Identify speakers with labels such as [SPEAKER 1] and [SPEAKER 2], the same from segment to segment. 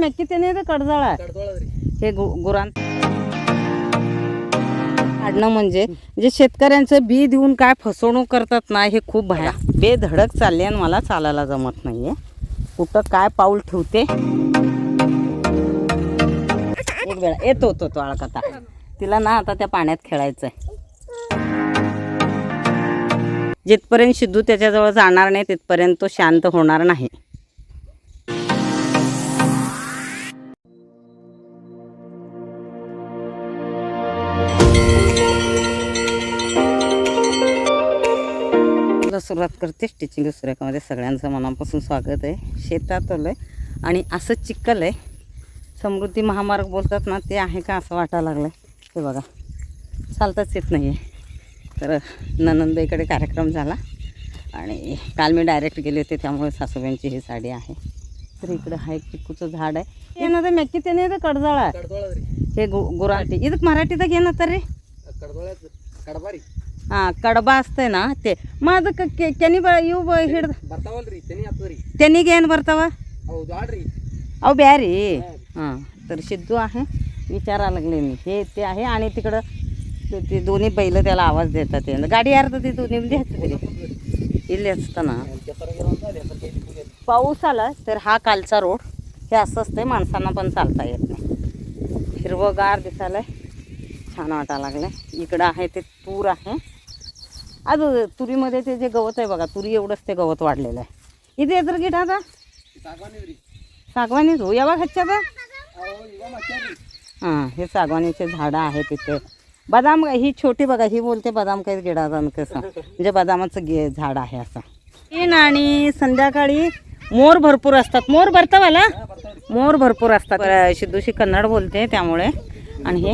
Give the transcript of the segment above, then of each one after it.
[SPEAKER 1] ಮೆಕ್ಕಿತೇನೆ ಇದು कडजाळ आहे हे गु गुरां काढणं म्हणजे जे शेतकऱ्यांचं बी देऊन काय फसवणूक करतात ना हे खूप भया बेधडक चालले आणि मला चालायला जमत नाहीये कुठं काय पाऊल ठेवते एक वेळा येतो तो तो अळकता तिला ना आता त्या पाण्यात खेळायचंय जिथपर्यंत सिद्धू त्याच्याजवळ जाणार नाही तिथपर्यंत तो शांत होणार नाही सुरुवात करते. स्टिचिंग दुसऱ्याकामध्ये सगळ्यांचं मनापासून स्वागत आहे. शेतात आलं आहे आणि असं चिखल आहे. समृद्धी महामार्ग बोलतात ना ते आहे का असं वाटायला लागलं आहे हे बघा. चालताच येत नाही आहे तर ननंदबाईकडे कार्यक्रम झाला. आणि काल मी डायरेक्ट गेले होते त्यामुळे सासूबाईंची ही साडी आहे. तर इकडं हा एक चिक्कूचं झाड आहे. येणं तर मॅकी ते नाही तर कडजळा हे गु गुराटी. इथं मराठीत ना तर
[SPEAKER 2] रे. कडबारी.
[SPEAKER 1] ಹಾಂ ಕಡಬ ಅಸ್ತೇ ನಾ ते मग ಅದಕ್ಕೆ ಕೆ- ಕೆನಿ ಬ ಇವು ಬ ಹಿಡ್ದು
[SPEAKER 2] ಬರ್ತಾವಲ್ರಿ ತೆನಿ ಆಗ್ತದ್ರಿ
[SPEAKER 1] ತೆನಿಗೆ ಏನು ಬರ್ತಾವ
[SPEAKER 2] ಅವು ದ್ವಾಡ್ರಿ
[SPEAKER 1] अहो ब्यारी हां तर सिद्धू आहे विचारायला लागले मी हे ते आहे आणि तिकडं ते ते दोन्ही बैल त्याला आवाज देतात ते गाडी अर्ध ते दोन्ही द्यायचं तरी इल्ले असताना पाऊस आला तर हा कालचा रोड हे असं असते माणसांना पण चालता येत नाही हिरवंगार दिसायला छान वाटायला लागलं इकडं आहे ते तूर आहे आज तुरीमध्ये ते जे गवत आहे बघा तुरी एवढंच ते गवत वाढलेलं आहे. इथे येत गिट
[SPEAKER 2] आता?
[SPEAKER 1] सागवानीच हो.
[SPEAKER 2] या बा खाच्या
[SPEAKER 1] हां हे सागवानीचे झाडं आहेत इथे. बदाम ही छोटी बघा ही बोलते बदाम काही गिडाचा कसं. म्हणजे बदामाचं गे झाड आहे असं. तीन आणि संध्याकाळी मोर भरपूर असतात. मोर भरता मला? मोर भरपूर असतात. सिद्धूशी कन्नड बोलते त्यामुळे. आणि हे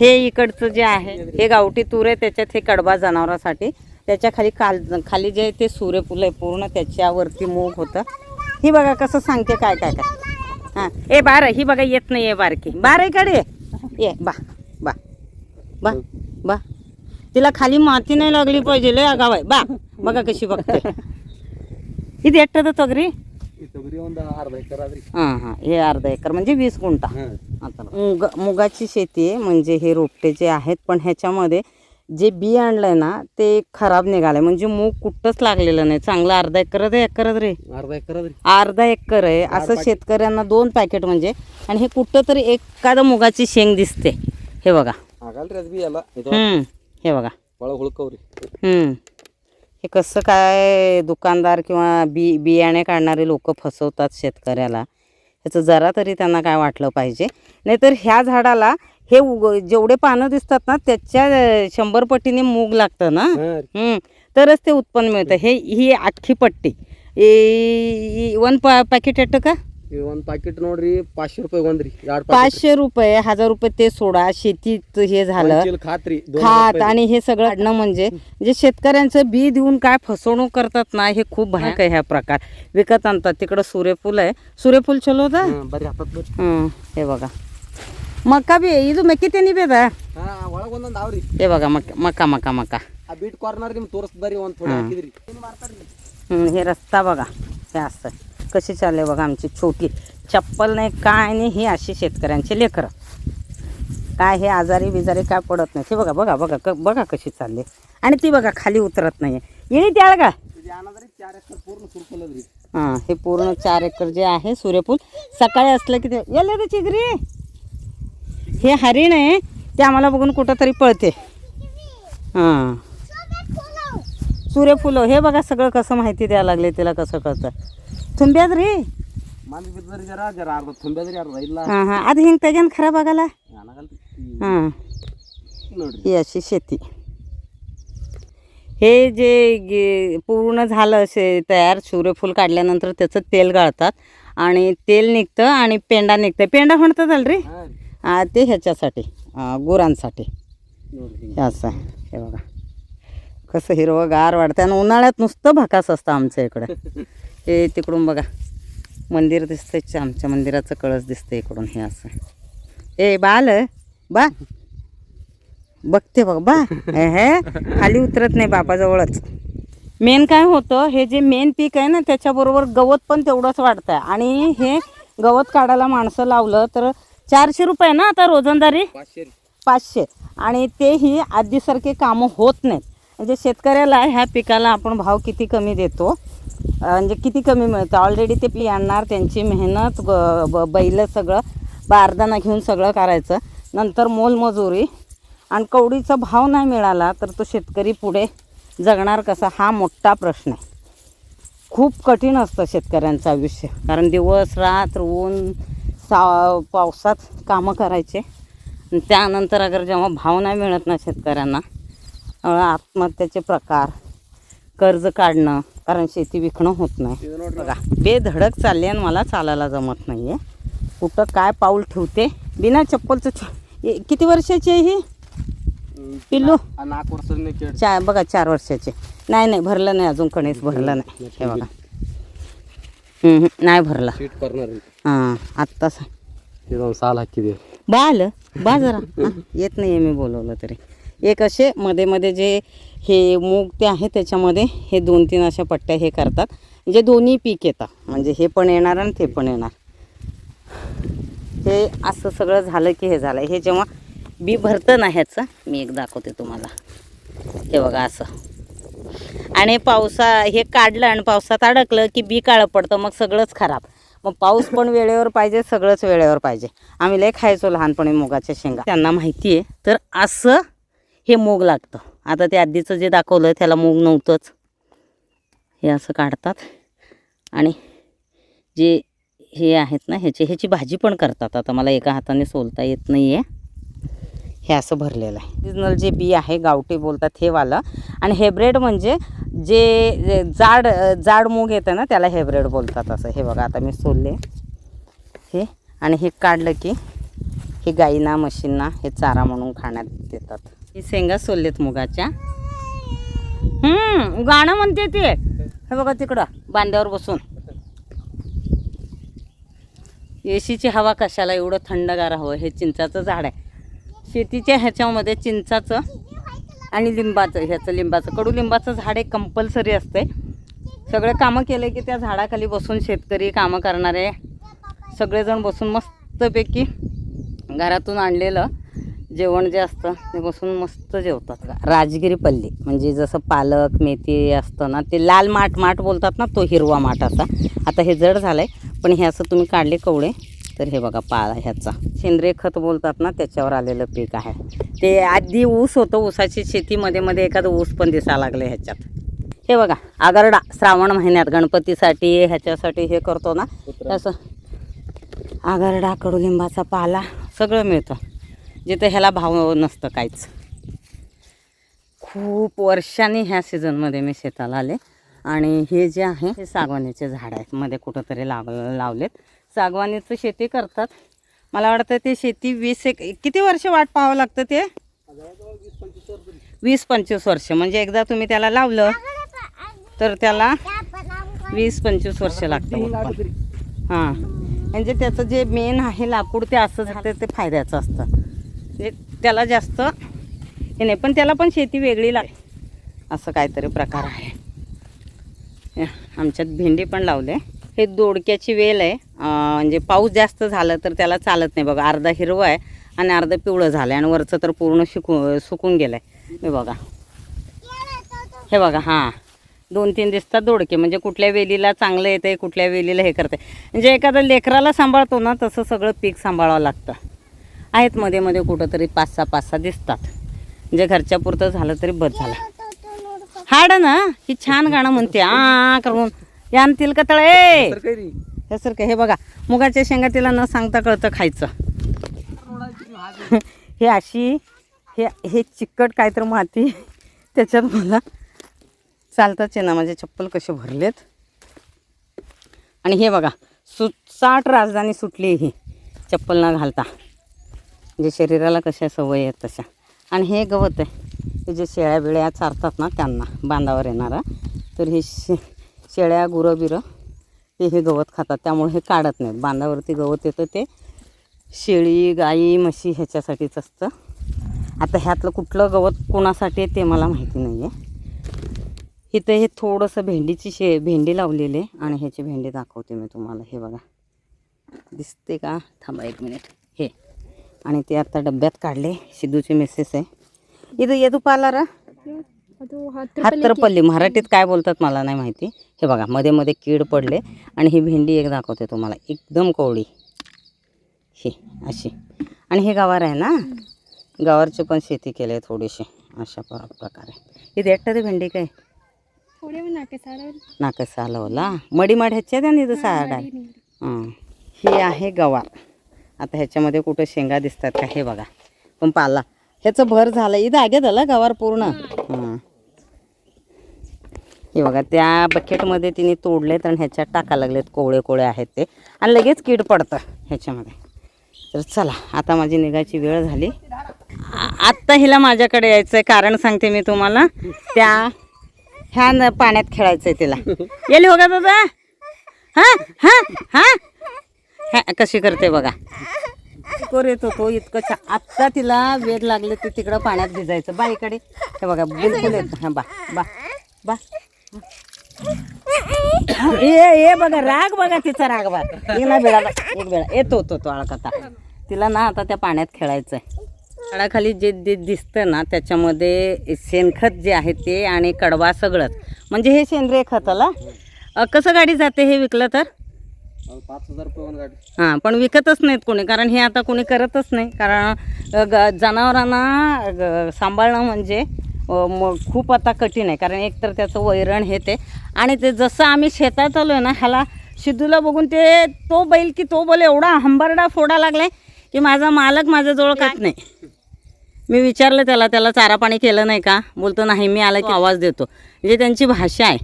[SPEAKER 1] हे इकडचं जे आहे हे गावठी तूर आहे त्याच्यात हे कडबा जनावरासाठी. त्याच्याखाली काल खाली जे ते सूर्यफुल आहे पूर्ण त्याच्यावरती मूग होतं. ही बघा कसं सांगते काय काय काय. हां. ए बार ही बघा येत नाही आहे बारकी. बार इकडे ये. बा बा बा बा. तिला खाली माती नाही लागली पाहिजे लय आगाव बा बघा कशी बघते.
[SPEAKER 2] ही देट तगरी.
[SPEAKER 1] हा हा. हे अर्धा एकर म्हणजे वीस गुंठा. आता मुग मुगाची शेती आहे म्हणजे हे रोपटे जे आहेत पण ह्याच्यामध्ये जे बी आणलंय ना ते खराब निघालंय. म्हणजे मूग कुठंच लागलेलं नाही. चांगलं अर्धा एकर आहे एकरच रे.
[SPEAKER 2] अर्धा एकर
[SPEAKER 1] अर्धा एकर आहे. असं शेतकऱ्यांना दोन पॅकेट म्हणजे. आणि हे कुठं तरी एखादं मुगाची शेंग दिसते. हे बघा. हे बघा. हम्म. की कसं काय दुकानदार किंवा बी बियाणे काढणारे लोक फसवतात शेतकऱ्याला? ह्याचं जरा तरी त्यांना काय वाटलं पाहिजे. नाहीतर ह्या झाडाला हे उग जेवढे पानं दिसतात ना त्याच्या शंभर पट्टीने मूग लागतं ना? तरच ते उत्पन्न मिळतं. हे ही अख्खी पट्टी. वन पॅकेट येतं का?
[SPEAKER 2] ಒಂದು ಪಾಕಿಟ್ ನೋಡ್ರಿ ಪಾಚಶೆ ರೂಪಾಯಿ ಒಂದ್ರಿ ಎರಡ್
[SPEAKER 1] पाचशे रुपये हजार रुपये ते सोडा शेतीत हे झालं.
[SPEAKER 2] पाಕಿಟ್. ಖಾತ್ರಿ दोन
[SPEAKER 1] खात आणि हे सगळं अडणं म्हणजे जे शेतकऱ्यांचं बी देऊन काय फसवणूक करतात ना हे खूप भयानक आहे ह्या प्रकार. विकत आणतात तिकडं सूर्यफूल आहे. सूर्यफूल चलो दा.
[SPEAKER 2] ರೂಪಾಯಿ. ಹಾ, ಬರ್ರಿ
[SPEAKER 1] ಹತ್ತತ್ತು ಬರ್ರಿ हे बघा. मका बी ಇದು ಮೆಕ್ಕಿತೆನಿ ಬೇದ
[SPEAKER 2] ಹಾ ಒಳಗ್ ಒಂದೊಂದ್ ಅವ್ರಿ
[SPEAKER 1] हे बघा मक मका मका मका.
[SPEAKER 2] ಆ ಬೀಟ್ ಕಾರ್ನರ್ ನಿಮ್ ತೋರಿಸ್ತಾರಿ ಒಂದ್ ಥೋಡೆ ಹಾಕಿದ್ರಿ
[SPEAKER 1] ಹ್ಮ್, हे रस्ता बघा हे असतं कशी चालले बघा आमची छोटी. चप्पल नाही काय नाही ही अशी शेतकऱ्यांचे लेकरं. काय हे आजारी बिजारी काय पडत नाही. ते बघा बघा बघा बघा कशी चालली. आणि ती बघा खाली उतरत नाही येणी त्याळ का? हा हे पूर्ण चार एकर जे आहे सूर्यफूल. सकाळी असलं की ते येले रे चिगरी. हे हरिण आहे ते आम्हाला बघून कुठं तरी पळते. हा. सूर्यफुल हे बघा सगळं कसं माहिती द्यायला लागले तिला कसं कळतं.
[SPEAKER 2] ತುಂಬ್ಯಾದ್ರಿ
[SPEAKER 1] ಮಂದಿ ಅದು ಹಿಂಗೆ ಖರಾಬ್
[SPEAKER 2] ಆಗಲ್ಲ
[SPEAKER 1] ಹಾಂ अशी शेती. हे जे गे- पूर्ण झालं असे तयार सूर्यफूल काढल्यानंतर त्याचं तेल गाळतात आणि तेल निघतं आणि पेंडा निघतं पेंडा म्हणतात अल्री रे? ते ह्याच्यासाठी गुरांसाठी. असं आहे. हे बघा. कसं हिरवं गार वाढतं आणि उन्हाळ्यात नुसतं भकास असतं आमच्या इकडे. हे तिकडून बघा. मंदिर दिसतंय आमच्या मंदिराचं कळस दिसतं इकडून हे असं. ए बाल बा. बघते बघ बा. हे हे, खाली उतरत नाही बापाजवळच. मेन काय होतं हे जे मेन पीक आहे ना त्याच्याबरोबर गवत पण तेवढंच वाढतं आहे आणि हे गवत काढायला माणसं लावलं तर चारशे रुपये ना आता रोजंदारी?
[SPEAKER 2] पाचशे.
[SPEAKER 1] आणि तेही आधीसारखे कामं होत नाहीत. म्हणजे शेतकऱ्याला ह्या पिकाला आपण भाव किती कमी देतो? म्हणजे किती कमी मिळतं? ऑलरेडी ते पी आणणार त्यांची मेहनत ब ब- बैल सगळं बारदाना घेऊन सगळं करायचं. नंतर मोलमजुरी. आणि कवडीचा भाव नाही मिळाला तर तो शेतकरी पुढे जगणार कसा? हा मोठा प्रश्न आहे. खूप कठीण असतं शेतकऱ्यांचं आयुष्य. कारण दिवस रात्र ऊन सा पावसात कामं करायचे. त्यानंतर अगर जेव्हा भाव नाही मिळत ना शेतकऱ्यांना आत्महत्याचे प्रकार कर्ज काढणं कारण शेती विकणं होत नाही. बघा बेधडक चालले आणि मला चालायला जमत नाही आहे कुठं काय पाऊल ठेवते? बिना चप्पलचं किती वर्षाची आहे ही? पिल्लू? चार बघा चार वर्षाचे. नाही नाही भरलं नाही अजून कणीस भरलं नाही. हे बघा. नाही भरला. हां आत्ताच.
[SPEAKER 2] ते जाऊन साल हाकी दे
[SPEAKER 1] बा जरा. येत नाही मी बोलवलं तरी. एक असे मध्ये मध्ये जे हे मूग ते आहे त्याच्यामध्ये हे दोन तीन अशा पट्ट्या हे करतात. म्हणजे दोन्ही पीक येतात. म्हणजे हे पण येणार आणि ते पण येणार. हे असं सगळं झालं की हे झालं. हे जेव्हा बी भरतं ना ह्याचं मी एक दाखवते तुम्हाला. हे बघा असं. आणि पावसा हे काढलं आणि पावसात अडकलं की बी काळं पडतं मग सगळंच खराब. मग पाऊस पण वेळेवर पाहिजे सगळंच वेळेवर पाहिजे. आम्ही लय खायचो लहानपणी मुगाच्या शेंगा. त्यांना माहिती आहे तर असं हे मूग लागतं. आता ते आधीचं जे दाखवलं त्याला मूग नव्हतंच. हे असं काढतात. आणि जे हे आहेत ना ह्याची ह्याची भाजी पण करतात. आता मला एका हाताने सोलता येत नाही आहे हे असं भरलेलं आहे. सिजनल जे बी आहे गावठी बोलतात हे वालं. आणि हेब्रेड म्हणजे जे जाड जाड मूग येतं ना त्याला हेब्रेड बोलतात असं. हे बघा आता मी सोलले. हे आणि हे काढलं की हे गाईना म्हशींना हे चारा म्हणून खाण्यात देतात. ही शेंगा सोललेत मुगाच्या. हम्म गाणं म्हणते ते. हे बघा तिकडं बांध्यावर बसून. एसीची हवा कशाला एवढं थंडगार हवं? हे चिंचाचं झाड आहे. शेतीच्या ह्याच्यामध्ये चिंचाचं आणि लिंबाचं ह्याचं लिंबाचं. कडुलिंबाचं झाड एक कंपल्सरी असते सगळे कामं केले की त्या झाडाखाली बसून शेतकरी कामं करणारे. सगळेजण बसून मस्तपैकी घरातून आणलेलं. जेवण जे असतं ते बसून मस्त जेवतात. राजगिरी पल्ली म्हणजे जसं पालक मेथी असतं ना ते लाल माठ माठ बोलतात ना तो हिरवा माठ असा आता हे जड झालं आहे पण हे असं तुम्ही काढले कवडे तर हे बघा पाला ह्याचा. सेंद्रिय खत बोलतात ना त्याच्यावर आलेलं पीक आहे. ते आधी ऊस होतं ऊसाची शेतीमध्ये मध्ये एखादं ऊस पण दिसायला लागलं ह्याच्यात. हे बघा आगरडा श्रावण महिन्यात गणपतीसाठी ह्याच्यासाठी हे करतो ना असं आगरडा कडुलिंबाचा पाला सगळं मिळतं. जिथं ह्याला भाव नसतं काहीच. खूप वर्षांनी ह्या सीझनमध्ये मी शेताला आले. आणि हे जे आहे हे सागवानीचे झाड आहेत. मध्ये कुठंतरी लाव लावलेत. सागवानीचं शेती करतात. मला वाटतं ते शेती वीस एक किती वर्ष वाट पाहावं लागतं ते? वीस पंचवीस वर्ष. म्हणजे एकदा तुम्ही त्याला लावलं तर त्याला वीस पंचवीस वर्ष लागतं हां. म्हणजे त्याचं जे मेन आहे लाकूड ते असं झालं ते फायद्याचं असतं. ते त्याला जास्त हे नाही पण त्याला पण शेती वेगळी लाग असं काहीतरी प्रकार आहे. आमच्यात भेंडी पण लावले. हे दोडक्याची वेल आहे. म्हणजे पाऊस जास्त झाला तर त्याला चालत नाही बघा. अर्धा हिरवं आहे आणि अर्धं पिवळं झालं आहे आणि वरचं तर पूर्ण शिकू सुकून गेलं आहे हे बघा. हे बघा हां. दोन तीन दिसतात दोडके. म्हणजे कुठल्या वेलीला चांगलं येतं आहे कुठल्या वेलीला हे करते म्हणजे एखाद्या लेकराला सांभाळतो ना तसं सगळं पीक सांभाळावं लागतं. आहेत मध्ये मध्ये कुठंतरी पाच सहा पाच सहा दिसतात. म्हणजे घरच्या पुरतं झालं तरी बस झालं. हाड ना ही छान गाणं म्हणते. आ करून या आणतील का तळे. हे सर हे बघा. मुगाच्या शेंगा तिला न सांगता कळतं खायचं. हे अशी हे हे चिकट काय तर माती त्याच्यात मला चालताच आहे ना माझे चप्पल कसे भरलेत. आणि हे बघा सुचाट राजधानी सुटली ही चप्पल न घालता. जे शरीराला कशा सवय आहेत तशा. आणि हे गवत आहे. हे जे शेळ्या बिळ्या चारतात ना त्यांना बांधावर येणारा. तर हे शे शेळ्या गुरं बिरं ते हे गवत खातात. त्यामुळे हे काढत नाहीत. बांधावरती गवत येतं ते. शेळी गाई म्हशी ह्याच्यासाठीच असतं. आता ह्यातलं कुठलं गवत कोणासाठी आहे ते मला माहिती नाही आहे इथं हे थोडंसं भेंडीची शे भेंडी लावलेली आहे. आणि ह्याची भेंडी दाखवते मी तुम्हाला. हे बघा. दिसते का? थांबा एक मिनिट. आणि ते आता डब्यात काढले. सिद्धूचे मेसेस आहे. इथं येदू पाला
[SPEAKER 3] रा
[SPEAKER 1] हातरपल्ली मराठीत काय बोलतात मला नाही माहिती. हे बघा मध्ये मध्ये कीड पडले. आणि ही भेंडी एक दाखवते तुम्हाला. एकदम कोवळी. ही अशी. आणि हे गवार आहे ना? गवारची पण शेती केली आहे थोडीशी. अशा प्रकारे. ही
[SPEAKER 3] देट ते भेंडी काय?
[SPEAKER 1] नाकसा आलवला मडी मढ्याच्या आणि इथं साड आहे हे आहे गवार. आता ह्याच्यामध्ये कुठं शेंगा दिसतात का हे बघा. पण पाला. ह्याचं भर झालं इथं आगे झालं गवार पूर्ण. हां. हे बघा त्या बकेटमध्ये तिने तोडलेत आणि ह्याच्यात टाका लागलेत. कोवळे कोवळे आहेत ते. आणि लगेच कीड पडतं ह्याच्यामध्ये. तर चला आता माझी निघायची वेळ झाली. आ- आत्ता हिला माझ्याकडे यायचं आहे कारण सांगते मी तुम्हाला. त्या ह्या न- पाण्यात खेळायचं आहे तिला. येली हो का दादा. हां? हां? हां? ह्या कशी करते बघा. कोर येतो तो इतकं छान आत्ता तिला वेग लागले ते तिकडं पाण्यात भिजायचं. बा इकडे. हे बघा बिलकुल येत. हां बा बा बा. ए ये बघा राग बघा तिचा राग बा तिला ना एक बेळा. येतो तो तो अळकता तिला ना आता त्या पाण्यात खेळायचं आहे झाडाखाली जे जे दिसतं ना त्याच्यामध्ये शेणखत जे आहे ते आणि कडवा सगळंच. म्हणजे हे सेंद्रिय खताला कसं गाडी जाते हे विकलं तर
[SPEAKER 2] पाच हजार रुपये गाडी
[SPEAKER 1] हां पण विकतच नाहीत कोणी कारण हे आता कोणी करतच नाही. कारण ग जनावरांना ग- सांभाळणं म्हणजे खूप आता कठीण आहे. कारण एक तर त्याचं वैरण हे ते. आणि ते जसं आम्ही शेतात आलो आहे ना ह्याला सिद्धूला बघून ते तो बैल की तो बैल एवढा हंबरडा फोडा लागलाय की माझा मालक माझ्याजवळ कात नाही. मी विचारलं त्याला त्याला चारा पाणी केलं नाही का? बोलतो नाही मी आला की आवाज देतो. म्हणजे त्यांची भाषा आहे.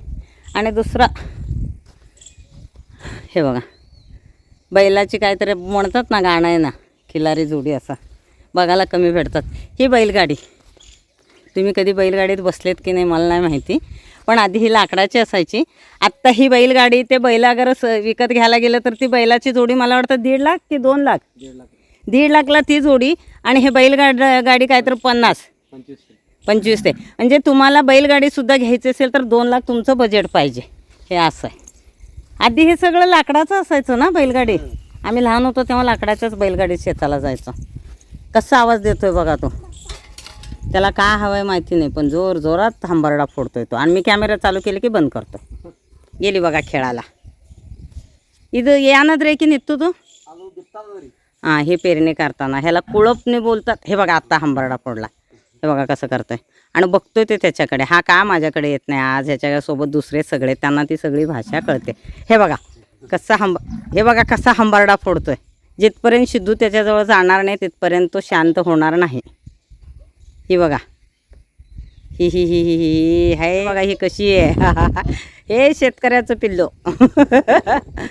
[SPEAKER 1] आणि दुसरा हे बघा. बैलाची काहीतरी म्हणतात ना गाणं आहे ना खिलारी जोडी असा. बघायला कमी भेटतात. ही बैलगाडी. तुम्ही कधी बैलगाडीत बसलेत की नाही मला नाही माहिती. पण आधी ही लाकडाची असायची. आत्ता ही बैलगाडी ते बैल अगर विकत घ्यायला गेलं तर ती बैलाची जोडी मला वाटतं दीड लाख की दोन लाख?
[SPEAKER 2] दीड लाख.
[SPEAKER 1] दीड लाखला ती जोडी आणि हे बैलगाड गाडी काय तर पन्नास. पंचवीस ते. म्हणजे तुम्हाला बैलगाडीसुद्धा घ्यायची असेल तर दोन लाख तुमचं बजेट पाहिजे. हे असं आहे. आधी हे सगळं लाकडाचं असायचं ना बैलगाडी? आम्ही लहान होतो तेव्हा लाकडाच्याच बैलगाडीत शेताला जायचं. कसा आवाज देतोय बघा तो. त्याला काय हवं आहे माहिती नाही पण जोर जोरात हंबरडा फोडतोय तो. आणि मी कॅमेरा चालू केले की बंद करतो. गेली बघा खेळायला इथं यानच रे की निघतो तू हां हे पेरणी करताना. ह्याला कुळपणे बोलतात. हे बघा आत्ता हंबरडा पडला हे बघा कसं करतोय. आणि बघतोय ते त्याच्याकडे. हा का माझ्याकडे येत नाही? आज ह्याच्यासोबत दुसरे सगळे त्यांना ती सगळी भाषा कळते. हे बघा कसा हंब हे बघा कसा हंबरडा फोडतोय. जिथपर्यंत सिद्धू त्याच्याजवळ जाणार नाही तिथपर्यंत तो शांत होणार नाही. ही बघा. ही ही ही ही ही हाय बघा ही कशी आहे. हे शेतकऱ्याचं पिल्लो.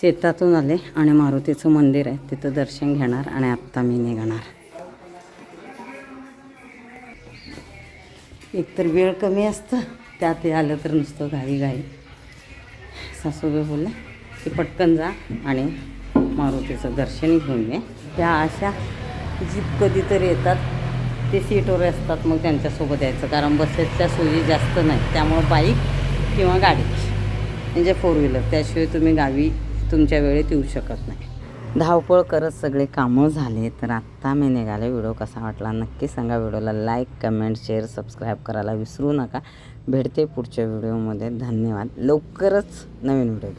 [SPEAKER 1] शेतातून आले आणि मारुतीचं मंदिर आहे. तिथं दर्शन घेणार आणि आत्ता मी निघणार. एकतर वेळ कमी असतं त्यात आलं तर नुसतं घाई घाई सासूबाई बोलल्या की पटकन जा आणि मारुतीचं दर्शन घेऊन ये. त्या अशा जीप कधीतरी येतात ते सीटवर असतात मग त्यांच्यासोबत यायचं. कारण बसेसच्या सोयी जास्त नाही त्यामुळं बाईक किंवा गाडी. म्हणजे फोर व्हीलर त्याशिवाय तुम्ही गावी तुमच्या वेळेत येऊ शकत नाही. धावपळ करत सगळे कामं झाले तर आत्ता मी निघाले. व्हिडिओ कसा वाटला नक्की सांगा. व्हिडिओला लाईक कमेंट शेअर सबस्क्राईब करायला विसरू नका. भेटते पुढच्या व्हिडिओमध्ये. धन्यवाद. लवकरच नवीन व्हिडिओ